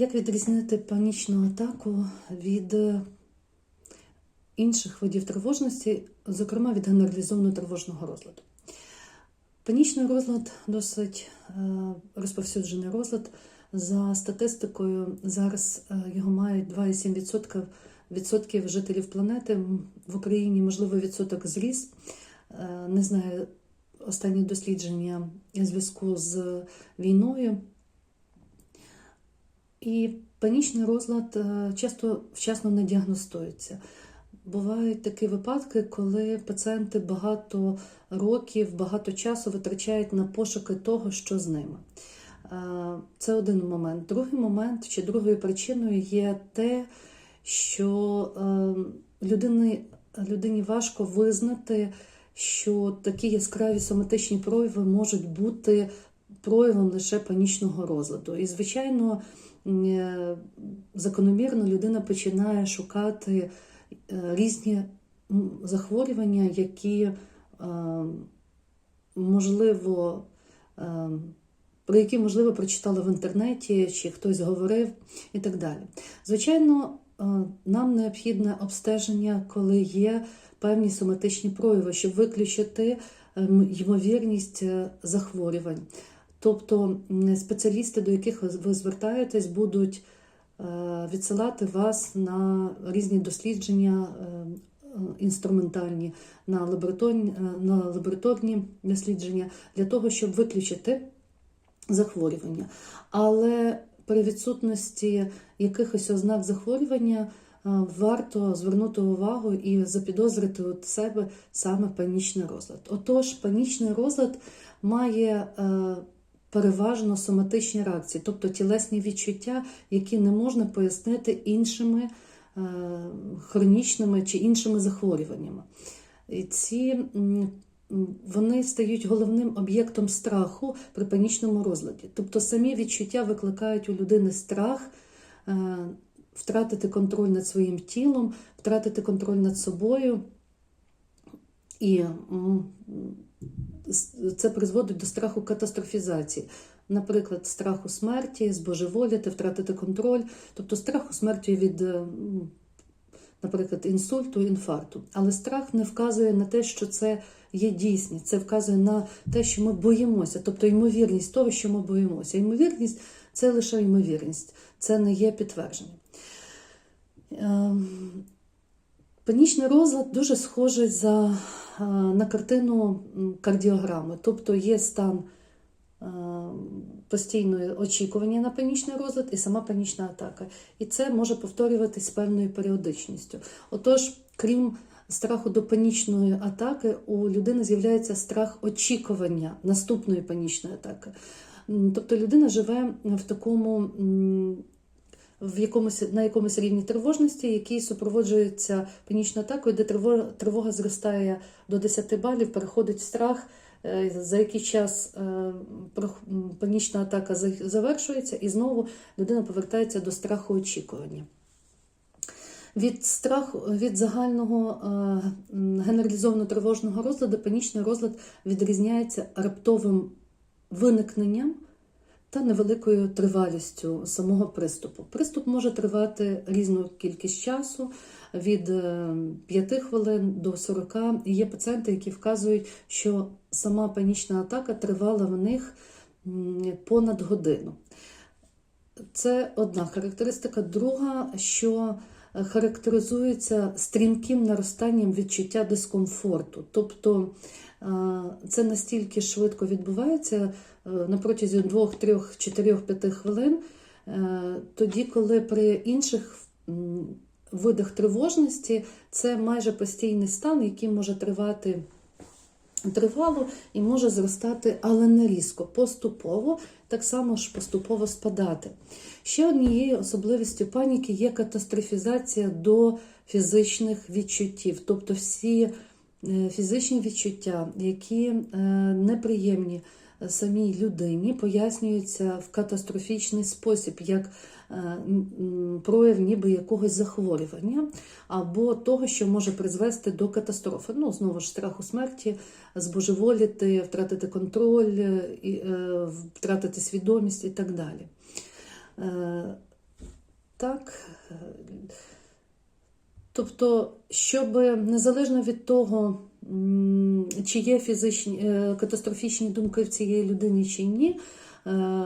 Як відрізнити панічну атаку від е, інших видів тривожності, зокрема від генералізованого тривожного розладу? Панічний розлад досить е, розповсюджений розлад. За статистикою, зараз е, його мають 2,7% відсотків жителів планети. В Україні, можливо, відсоток зріс. Не знаю останні дослідження у зв'язку з війною. І панічний розлад е, часто вчасно не діагностується. Бувають такі випадки, коли пацієнти багато років, багато часу витрачають на пошуки того, що з ними. Е, Це один момент. Другий момент чи другою причиною є те, що е, людині, людині важко визнати, що такі яскраві соматичні прояви можуть бути проявом лише панічного розладу. І, звичайно, закономірно людина починає шукати е, різні захворювання, які, е, можливо, е, про які, можливо, прочитали в інтернеті, чи хтось говорив і так далі. Звичайно, нам необхідне обстеження, коли є певні соматичні прояви, щоб виключити ем, ймовірність захворювань. Тобто спеціалісти, до яких ви- звертаєтесь, будуть е, відсилати вас на різні дослідження е, е, інструментальні, на лабораторні, на лабораторні дослідження для того, щоб виключити захворювання. Але при відсутності якихось ознак захворювання варто звернути увагу і запідозрити у себе саме панічний розлад. Отож, панічний розлад має переважно соматичні реакції, тобто тілесні відчуття, які не можна пояснити іншими е, хронічними чи іншими захворюваннями. І ці вони стають головним об'єктом страху при панічному розладі. Тобто самі відчуття викликають у людини страх е, втратити контроль над своїм тілом, втратити контроль над собою. І це призводить до страху катастрофізації. Наприклад, страху смерті, збожеволіти, втратити контроль, тобто страху смерті від, е, наприклад, інсульту, інфаркту. Але страх не вказує на те, що це є дійсність, це вказує на те, що ми боїмося, тобто ймовірність того, що ми боїмося. Ймовірність це лише ймовірність, це не є підтвердження. Панічний розлад дуже схожий за, е, на картину кардіограми, тобто є стан е, постійного очікування на панічний розлад і сама панічна атака. І це може повторюватись певною періодичністю. Отож, крім страху до панічної атаки, у людини з'являється страх очікування наступної панічної атаки. Тобто людина живе в такому в якомусь на якомусь рівні тривожності, який супроводжується панічною атакою, де тривога, тривога зростає до 10 балів, переходить в страх. е, За який час е, панічна атака завершується, і знову людина повертається до страху очікування. Від страху від загального е, генералізованого тривожного розладу панічний розлад відрізняється раптовим виникненням та невеликою тривалістю самого приступу. Приступ може тривати різну кількість часу від 5 хвилин до 40. І є пацієнти, які вказують, що сама панічна атака тривала в них понад годину. Це одна характеристика. Друга, що е, характеризується стрімким наростанням відчуття дискомфорту. Тобто е, це настільки швидко відбувається е, на протязі 2, 3, 4, 5 хвилин, е, тоді, коли при інших видах тривожності це майже постійний стан, який може тривати тривало і може зростати, але не різко, поступово, так само ж поступово спадати. Ще однією особливістю паніки є катастрофізація до фізичних відчуттів, тобто всі е, фізичні відчуття, які е, неприємні самій людині, пояснюються в катастрофічний спосіб, як е, прояв ніби якогось захворювання або того, що може призвести до катастрофи. Ну, знову ж страху смерті, збожеволіти, втратити контроль, е, е, втратити свідомість і так далі. Так. Тобто, щоб незалежно від того, чи є фізичні е, катастрофічні думки в цієї людини чи ні, е,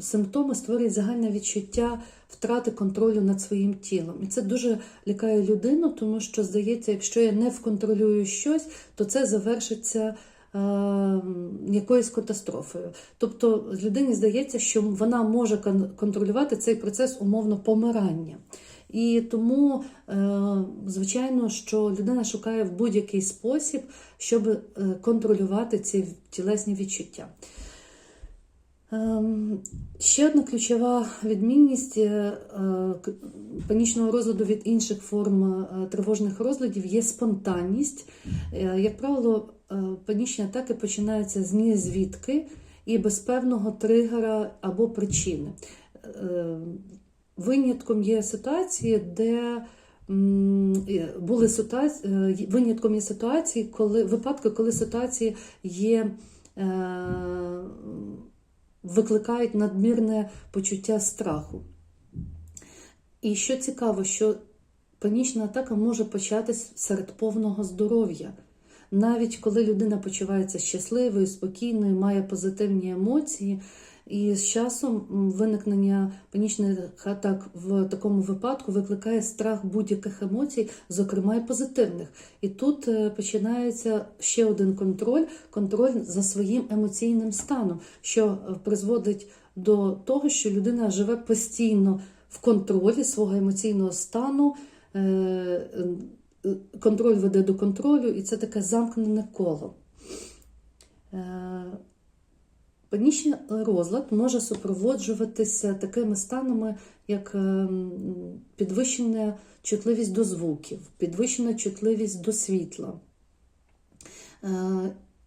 симптоми створюють загальне відчуття втрати контролю над своїм тілом. І це дуже лякає людину, тому що здається, якщо я не вконтролюю щось, то це завершиться. е, Якоюсь катастрофою. Тобто людині здається, що вона може кон- контролювати цей процес умовно помирання. І тому, е, звичайно, що людина шукає в будь-який спосіб, щоб е, контролювати ці тілесні відчуття. Ем, Ще одна ключова відмінність е, панічного розладу від інших форм тривожних розладів є спонтанність. Як правило, панічні атаки починаються з ні звідки і без певного тригера або причини. Винятком є ситуації, де були ситуації, е, винятком є ситуації, коли випадки, коли ситуації є. е, викликають надмірне почуття страху. І що цікаво, що панічна атака може початись серед повного здоров'я. Навіть коли людина почувається щасливою, спокійною, має позитивні емоції, і з часом виникнення панічних атак в такому випадку викликає страх будь-яких емоцій, зокрема і позитивних. І тут е, починається ще один контроль контроль за своїм емоційним станом, що е, призводить до того, що людина живе постійно в контролі свого емоційного стану. е, Контроль веде до контролю, і це таке замкнене коло. Панічний розлад може супроводжуватися такими станами, як ем, підвищена чутливість до звуків, підвищена чутливість до світла. Е,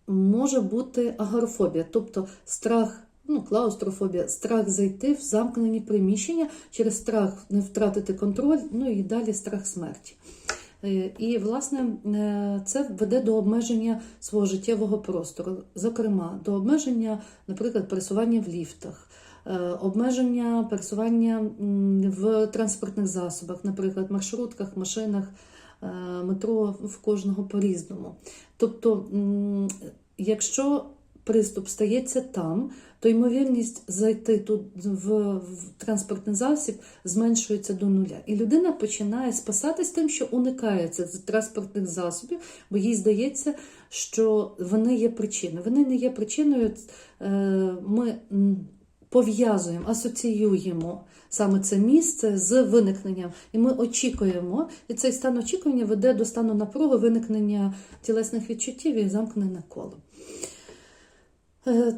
Може бути агорафобія, тобто страх, ну, клаустрофобія, страх зайти в замкнені приміщення через страх не втратити контроль, ну і далі страх смерті. Е, І, власне, е, це веде до обмеження свого життєвого простору, зокрема, до обмеження, наприклад, пересування в ліфтах, е, обмеження пересування в транспортних засобах, наприклад, маршрутках, машинах, метро в кожного по-різному. Тобто, якщо приступ стається там, то ймовірність зайти тут в, транспортний засіб зменшується до нуля. І людина починає спасатись тим, що уникає цих транспортних засобів, бо їй здається, що вони є причиною. Вони не є причиною. Е, Ми пов'язуємо, асоціюємо саме це місце з виникненням. І ми очікуємо, і цей стан очікування веде до стану напруги, виникнення тілесних відчуттів і замкнене коло. Е,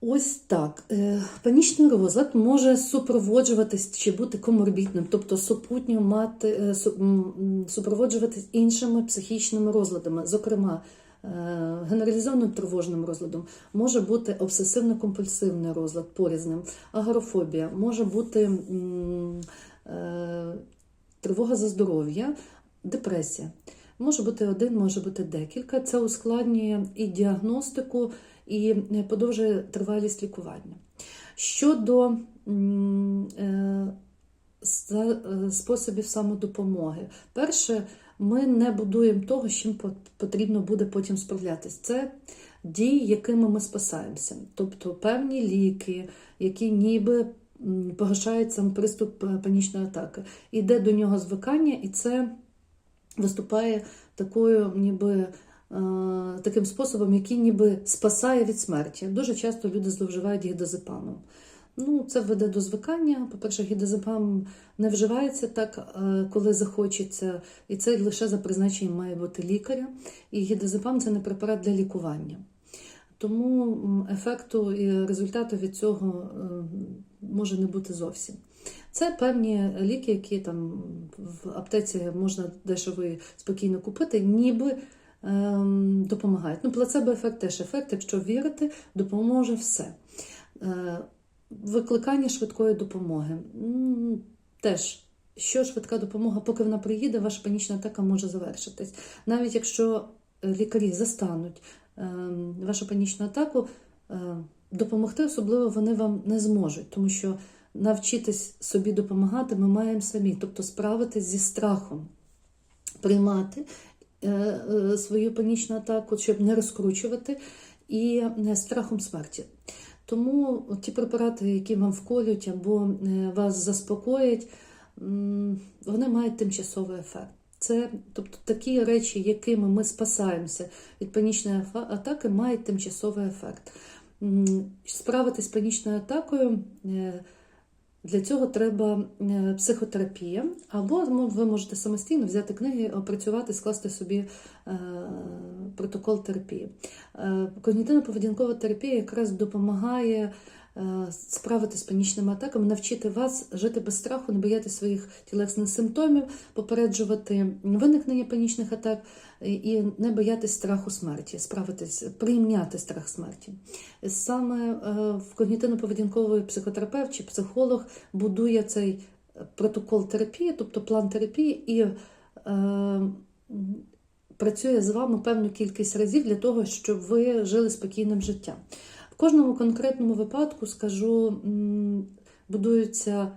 Ось так. Е, Панічний розлад може супроводжуватись чи бути коморбітним, тобто супутньо мати, е, супроводжуватись іншими психічними розладами, зокрема, генералізованим тривожним розладом, може бути обсесивно-компульсивний розлад порізним, агорафобія, може бути тривога за здоров'я, депресія. Може бути один, може бути декілька. Це ускладнює і діагностику, і е, подовжує тривалість лікування. Щодо е, е, способів самодопомоги, перше, ми не будуємо того, з чим потрібно буде потім справлятися. Це дії, якими ми спасаємося. Тобто певні ліки, які ніби сам приступ панічної атаки. Іде до нього звикання, і це виступає такою, ніби таким способом, який ніби спасає від смерті. Дуже часто люди зловживають гідозепамом. Ну, це веде до звикання. По-перше, гідозепам не вживається так, е, коли захочеться, і це лише за призначенням має бути лікаря. І гідозепам це не препарат для лікування. Тому ефекту і результату від цього е, може не бути зовсім. Це певні ліки, які там в аптеці можна дешево і спокійно купити, ніби допомагають. Ну, плацебо-ефект теж ефект, якщо вірити, допоможе все. Е, викликання швидкої допомоги. Теж, що швидка допомога, поки вона приїде, ваша панічна атака може завершитись. Навіть якщо е, лікарі застануть ем, вашу панічну атаку, е, допомогти особливо вони вам не зможуть, тому що навчитись собі допомагати ми маємо самі, тобто справитись зі страхом, приймати свою панічну атаку, щоб не розкручувати, і е, страхом смерті. Тому ті препарати, які вам вколють або е, вас заспокоять, вони мають тимчасовий ефект. Це тобто такі речі, якими ми спасаємося від панічної атаки, мають тимчасовий ефект. Справитись з панічною атакою. Е, Для цього треба е, психотерапія, або ви можете самостійно взяти книги, опрацювати, скласти собі е, протокол терапії. Е, Когнітивно-поведінкова терапія якраз допомагає е, справитися з панічними атаками, навчити вас жити без страху, не боятися своїх тілесних симптомів, попереджувати виникнення панічних атак і- і не боятися страху смерті, справитись, прийняти страх смерті. Саме е, в когнітивно-поведінковий психотерапевт чи психолог будує цей протокол терапії, тобто план терапії, і е, працює з вами певну кількість разів для того, щоб ви жили спокійним життям. Кожному конкретному випадку, скажу, м, будується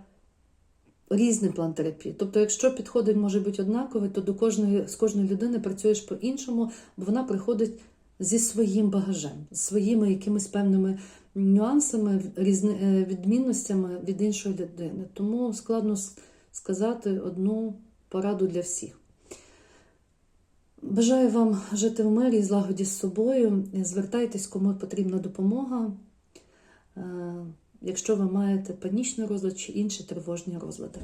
різний план терапії. Тобто, якщо підходить може бути однаковий, то до кожної, з кожної людини працюєш по-іншому, бо вона приходить зі своїм багажем, зі своїми якимись певними нюансами, різни, е, відмінностями від іншої людини. Тому складно сказати одну пораду для всіх. Бажаю вам жити в мирі злагоді з собою. Звертайтесь, кому потрібна допомога. Е, Якщо ви маєте панічний розлад чи інші тривожні розлади.